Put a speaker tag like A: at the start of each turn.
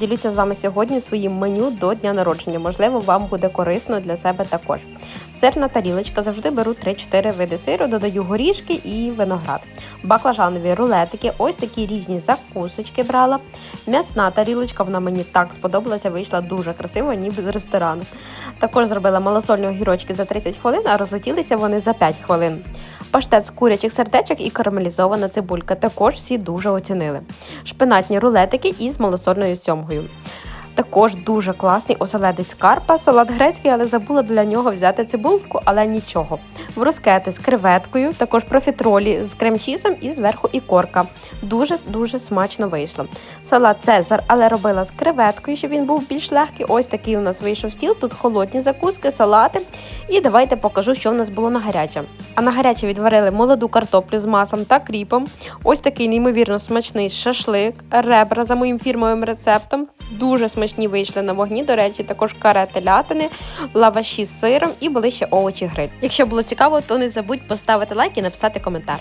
A: Ділюся з вами сьогодні своїм меню до дня народження. Можливо, вам буде корисно для себе також. Сирна тарілочка завжди беру 3-4 види сиру, додаю горішки і виноград. Баклажанові рулетики, ось такі різні закусочки брала. М'ясна тарілочка, вона мені так сподобалася, вийшла дуже красиво, ніби з ресторану. Також зробила малосольні огірочки за 30 хвилин, а розлетілися вони за 5 хвилин. Паштет з курячих сердечок і карамелізована цибулька також всі дуже оцінили. Шпинатні рулетики із малосольною сьомгою. Також дуже класний оселедець карпа, салат грецький, але забула для нього взяти цибулку, але нічого. Брускети з креветкою, також профітролі з крем-чізом і зверху ікорка. Дуже-дуже смачно вийшло. Салат Цезар, але робила з креветкою, щоб він був більш легкий. Ось такий у нас вийшов стіл. Тут холодні закуски, салати. І давайте покажу, що в нас було на гаряче. А на гаряче відварили молоду картоплю з маслом та кріпом. Ось такий неймовірно смачний шашлик, ребра за моїм фірмовим рецептом. Дуже смачні вийшли на вогні. До речі, також каре телятини, лаваші з сиром і були ще овочі гриль. Якщо було цікаво, то не забудь поставити лайк і написати коментар.